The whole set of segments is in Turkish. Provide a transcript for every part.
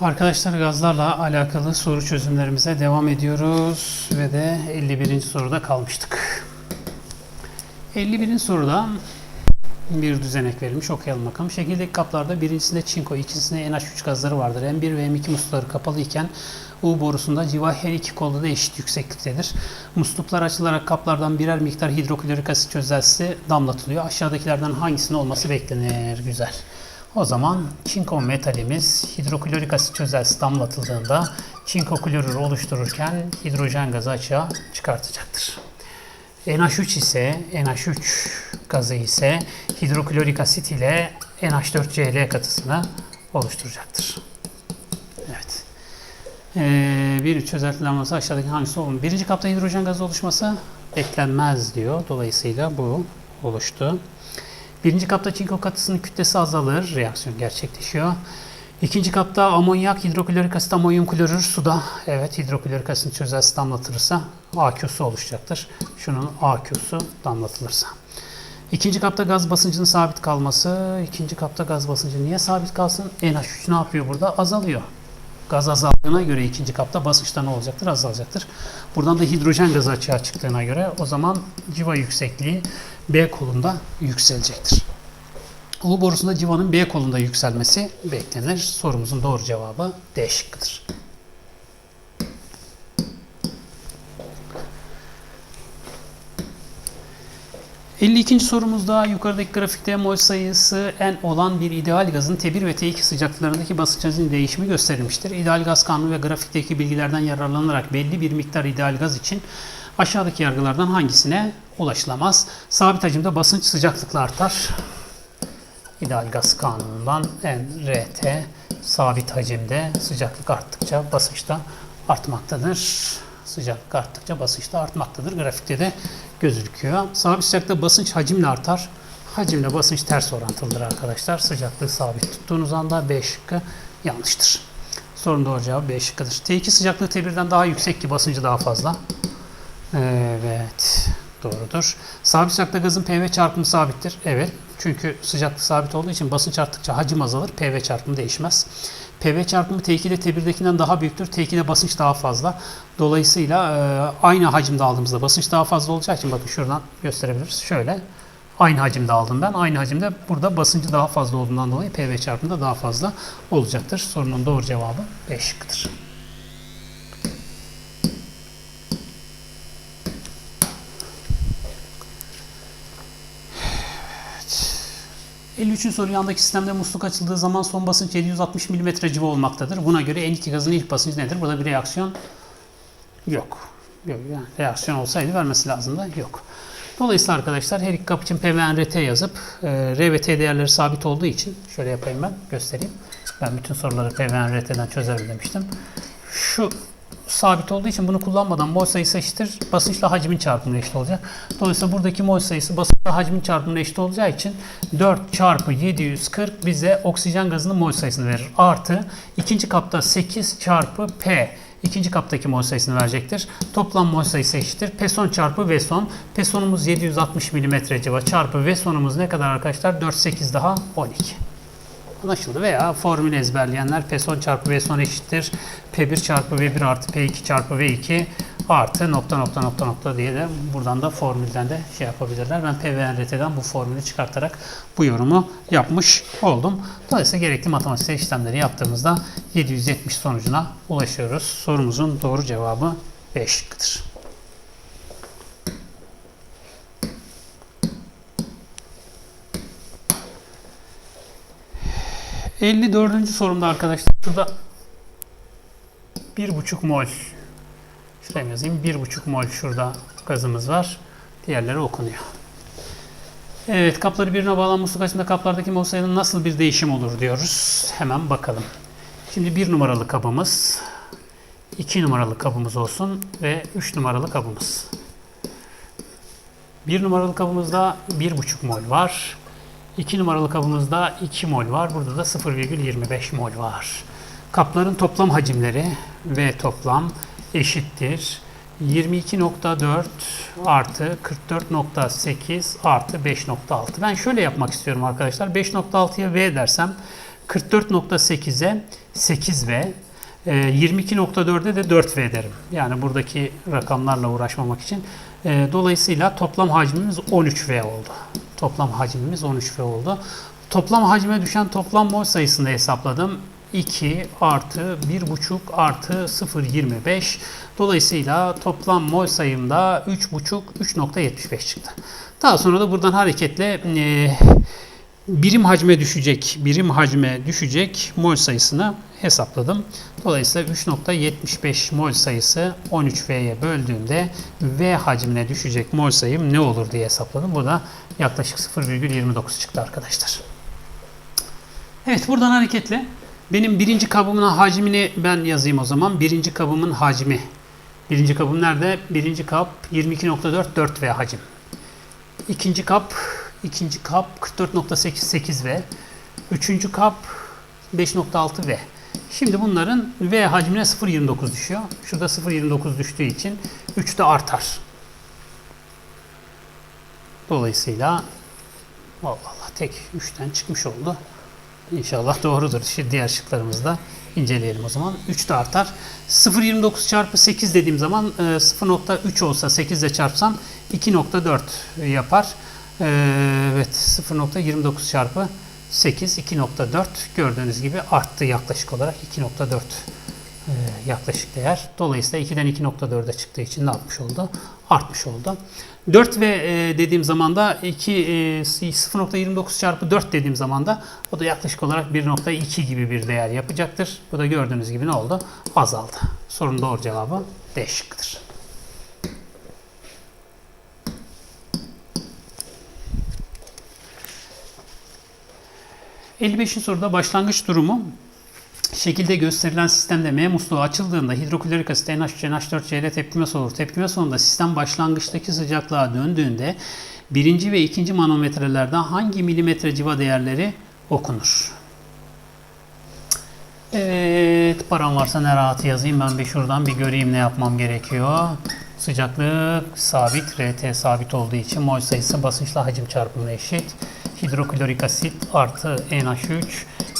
Arkadaşlar gazlarla alakalı soru çözümlerimize devam ediyoruz ve de 51. soruda kalmıştık. 51. soruda bir düzenek verilmiş. Okuyalım bakalım. Şekildeki kaplarda birincisinde çinko, ikincisinde NH3 gazları vardır. M1 ve M2 muslukları kapalı iken U borusunda civa her iki kolda da eşit yüksekliktedir. Musluklar açılarak kaplardan birer miktar hidroklorik asit çözeltisi damlatılıyor. Aşağıdakilerden hangisinin olması beklenir? Güzel. O zaman çinko metalimiz hidroklorik asit çözeltisi damlatıldığında çinko klorür oluştururken hidrojen gazı açığa çıkartacaktır. NH3 ise NH3 gazı ise hidroklorik asit ile NH4Cl katısını oluşturacaktır. Evet. Ee, bir çözeltilenmesi aşağıdaki hangisi olur? Birinci kapta hidrojen gazı oluşması beklenmez diyor. Dolayısıyla bu oluştu. Birinci kapta çinko katısının kütlesi azalır. Reaksiyon gerçekleşiyor. İkinci kapta amonyak, hidroklorik asit, amonyum klorür suda. Evet hidroklorik asit çözeltisi damlatılırsa AQ'su oluşacaktır. Şunun AQ'su damlatılırsa. İkinci kapta gaz basıncının sabit kalması. İkinci kapta gaz basıncı niye sabit kalsın? NH3 ne yapıyor burada? Azalıyor. Gaz azaldığına göre ikinci kapta basınçta ne olacaktır? Azalacaktır. Buradan da hidrojen gazı açığa çıktığına göre o zaman civa yüksekliği B kolunda yükselecektir. U borusunda civanın B kolunda yükselmesi beklenir. Sorumuzun doğru cevabı D şıkkıdır. ...52. sorumuzda yukarıdaki grafikte mol sayısı n olan bir ideal gazın T1 ve T2 sıcaklıklarındaki basınç hacinin değişimi gösterilmiştir. İdeal gaz kanunu ve grafikteki bilgilerden yararlanarak belli bir miktar ideal gaz için aşağıdaki yargılardan hangisine ulaşılamaz? Sabit hacimde basınç sıcaklıkla artar. İdeal gaz kanunundan NRT sabit hacimde sıcaklık arttıkça basınç da artmaktadır. Sıcaklık arttıkça basınç da artmaktadır. Grafikte de gözüküyor. Sabit sıcaklıkta basınç hacimle artar. Hacimle basınç ters orantılıdır arkadaşlar. Sıcaklığı sabit tuttuğunuz anda B şıkkı yanlıştır. Sorun doğru cevabı B şıkkıdır. T2 sıcaklığı T1'den daha yüksek ki basıncı daha fazla. Evet. Doğrudur. Sabit sıcaklıkta gazın PV çarpımı sabittir. Evet. Çünkü sıcaklık sabit olduğu için basınç arttıkça hacim azalır. PV çarpımı değişmez. PV çarpımı T2'de T1'dekinden daha büyüktür. T2'de basınç daha fazla. Dolayısıyla e, aynı hacimde aldığımızda basınç daha fazla olacağı için bakın şuradan gösterebiliriz. Şöyle aynı hacimde aldım ben. Aynı hacimde burada basıncı daha fazla olduğundan dolayı PV çarpımı da daha fazla olacaktır. Sorunun doğru cevabı B şıkkıdır. 53. soru yandaki sistemde musluk açıldığı zaman son basınç 760 mm civa olmaktadır. Buna göre N2 gazın ilk basıncı nedir? Burada bir reaksiyon yok. Yok yani reaksiyon olsaydı vermesi lazım da yok. Dolayısıyla arkadaşlar her iki kap için PVNRT yazıp e, R ve T değerleri sabit olduğu için şöyle yapayım ben göstereyim. Ben bütün soruları PVNRT'den çözerim demiştim. Şu sabit olduğu için bunu kullanmadan mol sayısı eşittir. Basınçla hacmin çarpımına eşit olacak. Dolayısıyla buradaki mol sayısı basınçla hacmin çarpımına eşit olacağı için 4 çarpı 740 bize oksijen gazının mol sayısını verir. Artı ikinci kapta 8 çarpı P ikinci kaptaki mol sayısını verecektir. Toplam mol sayısı eşittir. P son çarpı V son. P sonumuz 760 mm civa çarpı V sonumuz ne kadar arkadaşlar? 4 8 daha 12 anlaşıldı. Veya formül ezberleyenler P son çarpı V son eşittir. P1 çarpı V1 artı P2 çarpı V2 artı nokta nokta nokta nokta diye de buradan da formülden de şey yapabilirler. Ben PVRT'den bu formülü çıkartarak bu yorumu yapmış oldum. Dolayısıyla gerekli matematik işlemleri yaptığımızda 770 sonucuna ulaşıyoruz. Sorumuzun doğru cevabı 5'tir. ...54. sorumda arkadaşlar... ...şurada... ...1,5 mol... ...şuraya yazayım... ...1,5 mol şurada gazımız var... ...diğerleri okunuyor. Evet, kapları birbirine bağlanmış su kaçında kaplardaki mol sayının nasıl bir değişim olur diyoruz. Hemen bakalım. Şimdi bir numaralı kabımız, iki numaralı kabımız olsun ve üç numaralı kabımız. Bir numaralı kabımızda bir buçuk mol var. 2 numaralı kabımızda 2 mol var. Burada da 0,25 mol var. Kapların toplam hacimleri ve toplam eşittir. 22.4 artı 44.8 artı 5.6. Ben şöyle yapmak istiyorum arkadaşlar. 5.6'ya V dersem 44.8'e 8V. E, 22.4'e de 4V derim. Yani buradaki rakamlarla uğraşmamak için. E, dolayısıyla toplam hacmimiz 13V oldu. Toplam hacmimiz 13V oldu. Toplam hacme düşen toplam mol sayısını hesapladım. 2 artı 1,5 artı 0,25. Dolayısıyla toplam mol sayımda 3,5 3,75 çıktı. Daha sonra da buradan hareketle e, birim hacme düşecek, birim hacme düşecek mol sayısını hesapladım. Dolayısıyla 3.75 mol sayısı 13V'ye böldüğümde V hacmine düşecek mol sayım ne olur diye hesapladım. Bu da yaklaşık 0,29 çıktı arkadaşlar. Evet buradan hareketle benim birinci kabımın hacmini ben yazayım o zaman. Birinci kabımın hacmi. Birinci kabım nerede? Birinci kap 22.4 4V hacim. İkinci kap ikinci kap 44.8 V. Üçüncü kap 5.6 V. Şimdi bunların V hacmine 0.29 düşüyor. Şurada 0.29 düştüğü için 3 de artar. Dolayısıyla Allah Allah tek 3'ten çıkmış oldu. İnşallah doğrudur. Şimdi diğer şıklarımızda inceleyelim o zaman. 3 de artar. 0.29 çarpı 8 dediğim zaman e, 0.3 olsa 8 ile çarpsam 2.4 yapar. E, Evet 0.29 çarpı 8 2.4 gördüğünüz gibi arttı yaklaşık olarak 2.4 e, yaklaşık değer. Dolayısıyla 2'den 2.4'e çıktığı için ne yapmış oldu? Artmış oldu. 4 ve e, dediğim zaman da 2 e, 0.29 çarpı 4 dediğim zaman da o da yaklaşık olarak 1.2 gibi bir değer yapacaktır. Bu da gördüğünüz gibi ne oldu? Azaldı. Sorunun doğru cevabı D şıkkıdır. ...55. soruda başlangıç durumu şekilde gösterilen sistemde M musluğu açıldığında hidroklorik asit NH3 NH4Cl tepkimesi olur. Tepkime sonunda sistem başlangıçtaki sıcaklığa döndüğünde birinci ve ikinci manometrelerde hangi milimetre civa değerleri okunur? Evet, param varsa ne rahat yazayım ben bir şuradan bir göreyim ne yapmam gerekiyor. Sıcaklık sabit, RT sabit olduğu için mol sayısı basınçla hacim çarpımına eşit. Hidroklorik asit artı NH3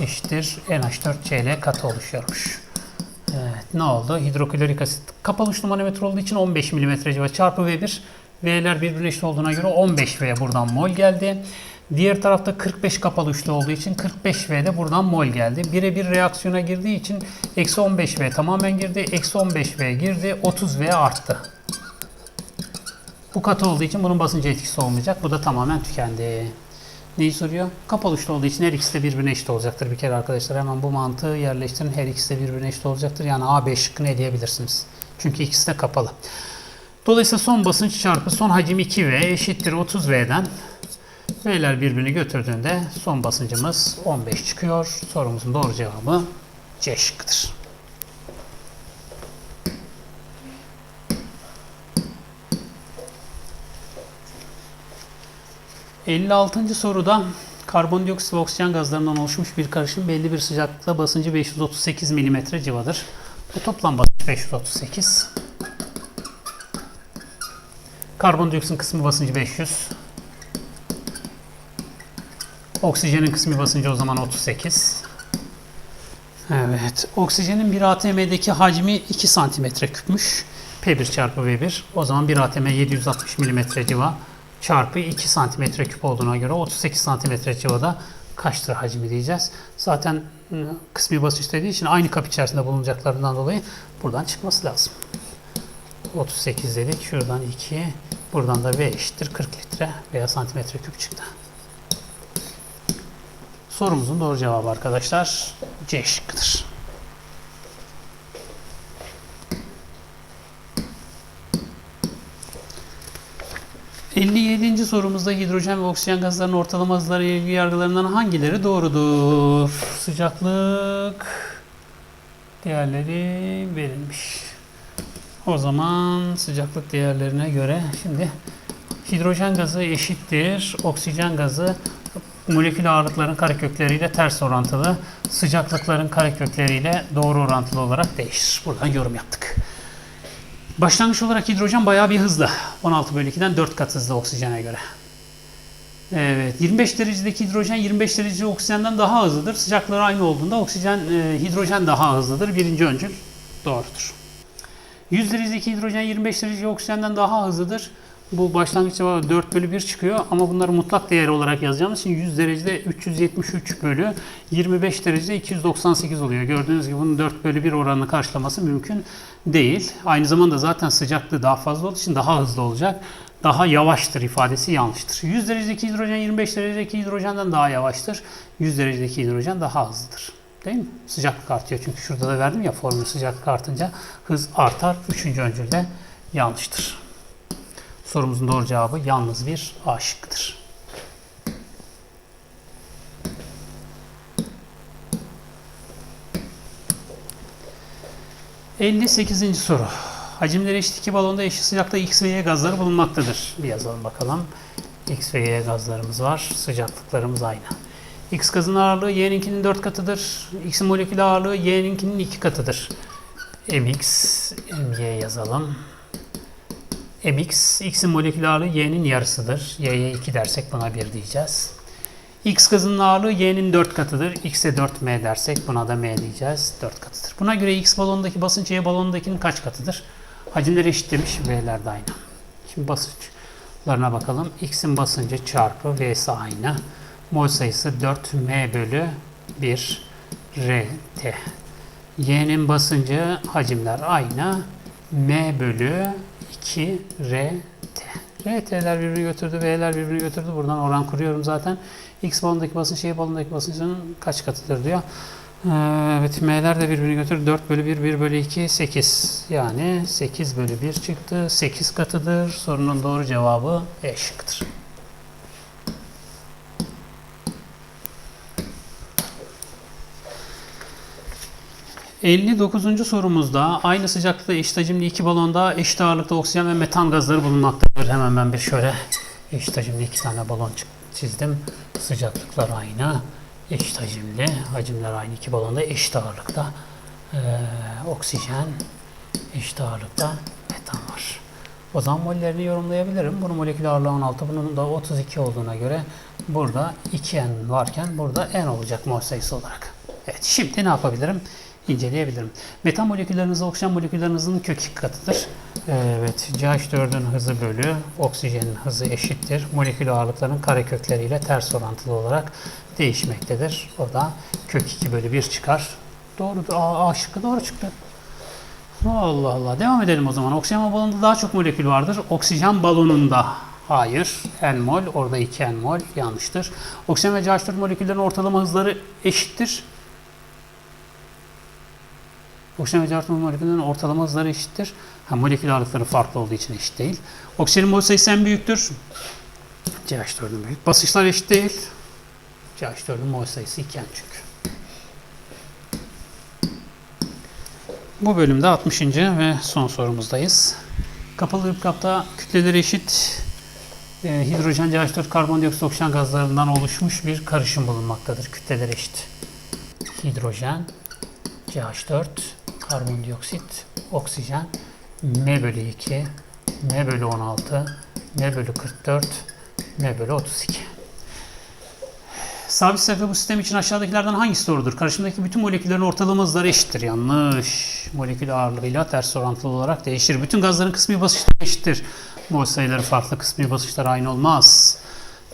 eşittir NH4Cl katı oluşuyormuş. Evet, ne oldu? Hidroklorik asit kapalı uçlu manometre olduğu için 15 mm civa çarpı V1. V'ler birbirine eşit olduğuna göre 15V buradan mol geldi. Diğer tarafta 45 kapalı uçlu olduğu için 45V de buradan mol geldi. Birebir reaksiyona girdiği için eksi 15V tamamen girdi. Eksi 15V girdi. 30V arttı. Bu katı olduğu için bunun basıncı etkisi olmayacak. Bu da tamamen tükendi. Neyi soruyor? Kapalı uçlu olduğu için her ikisi de birbirine eşit olacaktır. Bir kere arkadaşlar hemen bu mantığı yerleştirin. Her ikisi de birbirine eşit olacaktır. Yani A, B şıkkını eleyebilirsiniz. Çünkü ikisi de kapalı. Dolayısıyla son basınç çarpı son hacim 2V eşittir 30V'den. V'ler birbirini götürdüğünde son basıncımız 15 çıkıyor. Sorumuzun doğru cevabı C şıkkıdır. ...56. soruda karbondioksit ve oksijen gazlarından oluşmuş bir karışım belli bir sıcaklıkla basıncı 538 mm civadır. Bu toplam basınç 538. Karbondioksitin kısmı basıncı 500. Oksijenin kısmı basıncı o zaman 38. Evet. Oksijenin bir ATM'deki hacmi 2 santimetre küpmüş. P1 çarpı V1. O zaman bir ATM 760 milimetre civa çarpı 2 santimetre küp olduğuna göre 38 santimetre civada kaçtır hacmi diyeceğiz. Zaten kısmi basınç dediği için aynı kap içerisinde bulunacaklarından dolayı buradan çıkması lazım. 38 dedik. Şuradan 2. Buradan da V eşittir 40 litre veya santimetre küp çıktı. Sorumuzun doğru cevabı arkadaşlar C şıkkıdır. ...57. sorumuzda hidrojen ve oksijen gazlarının ortalama hızları ilgili yargılarından hangileri doğrudur? Sıcaklık değerleri verilmiş. O zaman sıcaklık değerlerine göre şimdi hidrojen gazı eşittir. Oksijen gazı molekül ağırlıkların karekökleriyle ters orantılı, sıcaklıkların karekökleriyle doğru orantılı olarak değişir. Buradan yorum yaptık. Başlangıç olarak hidrojen bayağı bir hızlı. 16 bölü 2'den 4 kat hızlı oksijene göre. Evet, 25 derecedeki hidrojen 25 derece oksijenden daha hızlıdır. Sıcaklığı aynı olduğunda oksijen, e, hidrojen daha hızlıdır. Birinci öncül doğrudur. 100 derecedeki hidrojen 25 derece oksijenden daha hızlıdır. Bu başlangıç cevabı 4 bölü 1 çıkıyor ama bunları mutlak değer olarak yazacağımız için 100 derecede 373 bölü 25 derecede 298 oluyor. Gördüğünüz gibi bunun 4 bölü 1 oranını karşılaması mümkün değil. Aynı zamanda zaten sıcaklığı daha fazla olduğu için daha hızlı olacak. Daha yavaştır ifadesi yanlıştır. 100 derecedeki hidrojen 25 derecedeki hidrojenden daha yavaştır. 100 derecedeki hidrojen daha hızlıdır. Değil mi? Sıcaklık artıyor çünkü şurada da verdim ya formülü sıcaklık artınca hız artar. Üçüncü öncülde yanlıştır. Sorumuzun doğru cevabı yalnız bir A şıkkıdır. ...58. soru. Hacimleri eşit iki balonda eşit sıcaklıkta X ve Y gazları bulunmaktadır. Bir yazalım bakalım. X ve Y gazlarımız var. Sıcaklıklarımız aynı. X gazın ağırlığı Y'ninkinin 4 katıdır. X'in molekül ağırlığı Y'ninkinin 2 katıdır. MX, MY yazalım. Mx, x'in molekül ağırlığı y'nin yarısıdır. y'ye 2 dersek buna 1 diyeceğiz. x gazının ağırlığı y'nin 4 katıdır. x'e 4m dersek buna da m diyeceğiz. 4 katıdır. Buna göre x balonundaki basınç y balonundakinin kaç katıdır? Hacimleri eşit demiş. V'ler de aynı. Şimdi basınçlarına bakalım. x'in basıncı çarpı v'si aynı. Mol sayısı 4m bölü 1 rt. Y'nin basıncı hacimler aynı. M bölü 2 RT. RT'ler birbirini götürdü, V'ler birbirini götürdü. Buradan oran kuruyorum zaten. X balondaki basınç, Y balondaki basıncın kaç katıdır diyor. Ee, Evet, M'ler de birbirini götürdü. 4 bölü 1, 1 bölü 2, 8. Yani 8 bölü 1 çıktı. 8 katıdır. Sorunun doğru cevabı E şıkkıdır. ...59. sorumuzda aynı sıcaklıkta eşit hacimli iki balonda eşit ağırlıkta oksijen ve metan gazları bulunmaktadır. Hemen ben bir şöyle eşit hacimli iki tane balon çi- çizdim. Sıcaklıklar aynı. Eşit hacimli. Hacimler aynı iki balonda eşit ağırlıkta. Ee, oksijen eşit ağırlıkta metan var. O zaman mollerini yorumlayabilirim. Bunun molekül ağırlığı 16, bunun da 32 olduğuna göre burada 2n varken burada n olacak mol sayısı olarak. Evet, şimdi ne yapabilirim? İnceleyebilirim. Metan moleküllerinizin oksijen moleküllerinizin kök katıdır. Evet, CH4'ün hızı bölü oksijenin hızı eşittir. Molekül ağırlıklarının karekökleriyle ters orantılı olarak değişmektedir. O da kök 2 bölü 1 çıkar. Doğru, A, A şıkkı doğru çıktı. Allah Allah. Devam edelim o zaman. Oksijen balonunda daha çok molekül vardır. Oksijen balonunda hayır. N mol. Orada 2 N mol. Yanlıştır. Oksijen ve CH4 moleküllerinin ortalama hızları eşittir. Oksijen ve CH4 moleküllerinin ortalama hızları eşittir. Ha, molekül ağırlıkları farklı olduğu için eşit değil. Oksijenin mol sayısı en büyüktür. CH4'ün büyük. Basınçlar eşit değil. CH4'ün mol sayısı 2 N çünkü. Bu bölümde 60. ve son sorumuzdayız. Kapalı bir kapta kütleleri eşit e, hidrojen, CH4, karbondioksit, oksijen gazlarından oluşmuş bir karışım bulunmaktadır. Kütleleri eşit. Hidrojen, CH4, karbondioksit, oksijen, M bölü 2, M bölü 16, M bölü 44, M bölü 32. Sabit sayfa bu sistem için aşağıdakilerden hangisi doğrudur? Karışımdaki bütün moleküllerin ortalama hızları eşittir. Yanlış. Molekül ağırlığıyla ters orantılı olarak değişir. Bütün gazların kısmi basınçları eşittir. Mol sayıları farklı, kısmi basınçlar aynı olmaz.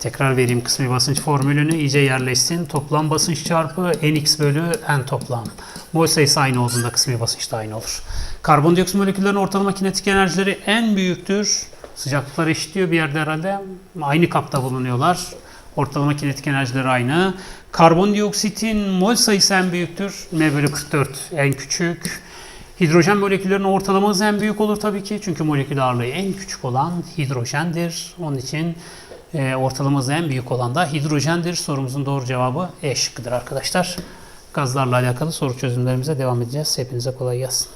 Tekrar vereyim kısmi basınç formülünü iyice yerleşsin. Toplam basınç çarpı nx bölü n toplam. Mol sayısı aynı olduğunda kısmi basınç da aynı olur. Karbondioksit moleküllerinin ortalama kinetik enerjileri en büyüktür. Sıcaklıklar eşitliyor bir yerde herhalde. Aynı kapta bulunuyorlar. Ortalama kinetik enerjileri aynı. Karbondioksitin mol sayısı en büyüktür. M bölü 44 en küçük. Hidrojen moleküllerinin ortalama hızı en büyük olur tabii ki. Çünkü molekül ağırlığı en küçük olan hidrojendir. Onun için e, ortalama hızı en büyük olan da hidrojendir. Sorumuzun doğru cevabı E şıkkıdır arkadaşlar. Gazlarla alakalı soru çözümlerimize devam edeceğiz. Hepinize kolay gelsin.